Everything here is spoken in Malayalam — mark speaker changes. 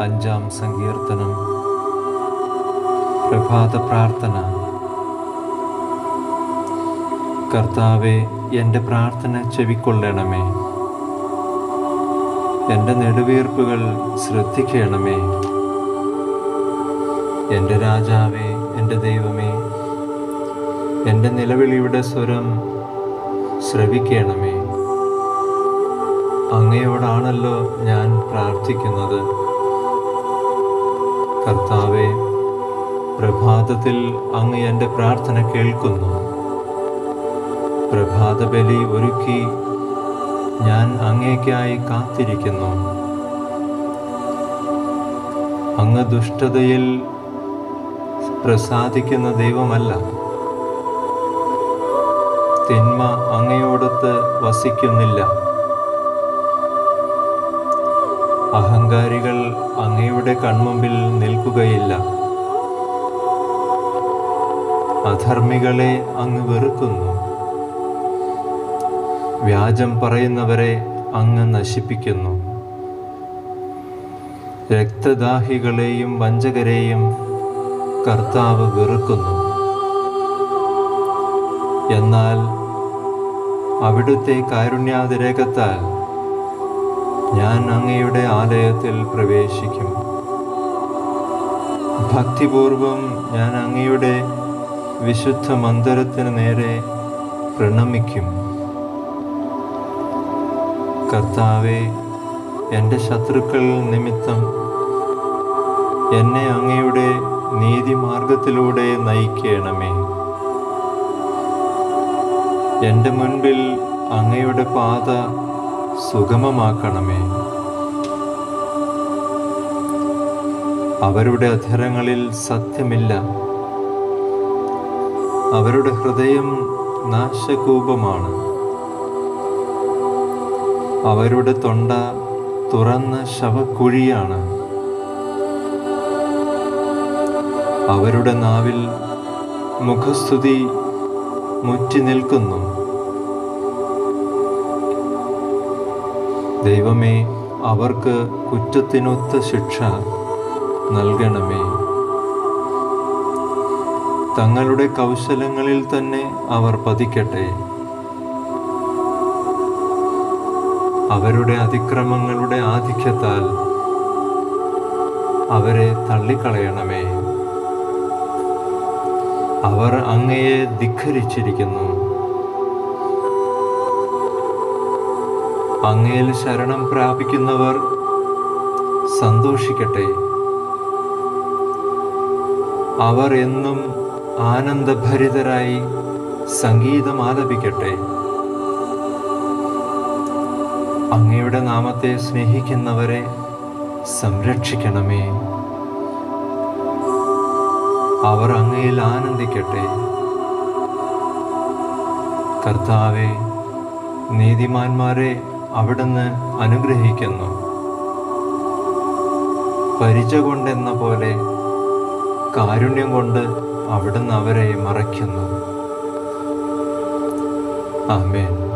Speaker 1: അഞ്ചാം സങ്കീർത്തനം. പ്രഭാത പ്രാർത്ഥന കർത്താവെ എന്റെ പ്രാർത്ഥന ചെവിക്കൊള്ളണമേ. എന്റെ നെടുവീർപ്പുകൾ ശ്രദ്ധിക്കണമേ. എന്റെ രാജാവേ എന്റെ ദൈവമേ എന്റെ നിലവിളിയുടെ സ്വരം ശ്രവിക്കണമേ. അങ്ങയോടാണല്ലോ ഞാൻ പ്രാർത്ഥിക്കുന്നത്. കർത്താവെ പ്രഭാതത്തിൽ അങ്ങ് എന്റെ പ്രാർത്ഥന കേൾക്കുന്നു. പ്രഭാത ബലി ഒരുക്കി ഞാൻ അങ്ങേക്കായി കാത്തിരിക്കുന്നു. അങ്ങ് ദുഷ്ടതയിൽ പ്രസാദിക്കുന്ന ദൈവമല്ല. തിന്മ അങ്ങയോടൊത്ത് വസിക്കുന്നില്ല. അഹങ്കാരികൾ അങ്ങയുടെ കൺമുമ്പിൽ നിൽക്കുകയില്ല. അധർമ്മികളെ അങ്ങ് വെറുക്കുന്നു. വ്യാജം പറയുന്നവരെ അങ്ങ് നശിപ്പിക്കുന്നു. രക്തദാഹികളെയും വഞ്ചകരെയും കർത്താവ് വെറുക്കുന്നു. എന്നാൽ അവിടുത്തെ കാരുണ്യാതിരേകത്താൽ ഞാൻ അങ്ങയുടെ ആലയത്തിൽ പ്രവേശിക്കും. ഭക്തിപൂർവം ഞാൻ അങ്ങയുടെ വിശുദ്ധ മന്ദിരത്തിന് നേരെ പ്രണമിക്കും. കർത്താവെ എന്റെ ശത്രുക്കൾ നിമിത്തം എന്നെ അങ്ങയുടെ നീതിമാർഗത്തിലൂടെ നയിക്കണമേ. എന്റെ മുൻപിൽ അങ്ങയുടെ പാത സുഗമമാക്കണമേ. അവരുടെ അധരങ്ങളിൽ സത്യമില്ല. അവരുടെ ഹൃദയം നാശകൂപമാണ്. അവരുടെ തൊണ്ട തുറന്ന ശവക്കുഴിയാണ്. അവരുടെ നാവിൽ മുഖസ്തുതി മുറ്റി നിൽക്കുന്നു ദൈവമേ അവർക്ക് കുറ്റത്തിനൊത്ത ശിക്ഷ നൽകണമേ. തങ്ങളുടെ കൗശലങ്ങളിൽ തന്നെ അവർ പതിക്കട്ടെ. അവരുടെ അതിക്രമങ്ങളുടെ ആധിക്യത്താൽ അവരെ തള്ളിക്കളയണമേ. അവർ അങ്ങയെ ധിഖരിച്ചിരിക്കുന്നു. അങ്ങയിൽ ശരണം പ്രാപിക്കുന്നവർ സന്തോഷിക്കട്ടെ. അവർ എന്നും ആനന്ദഭരിതരായി സംഗീതം ആലപിക്കട്ടെ. അങ്ങയുടെ നാമത്തെ സ്നേഹിക്കുന്നവരെ സംരക്ഷിക്കണമേ. അവർ അങ്ങയിൽ ആനന്ദിക്കട്ടെ. കർത്താവെ നീതിമാന്മാരെ അവിടുന്ന് അനുഗ്രഹിക്കുന്നു. പരിച കൊണ്ടെന്ന പോലെ കാരുണ്യം കൊണ്ട് അവിടുന്ന് അവരെ മറയ്ക്കുന്നു. ആമേൻ.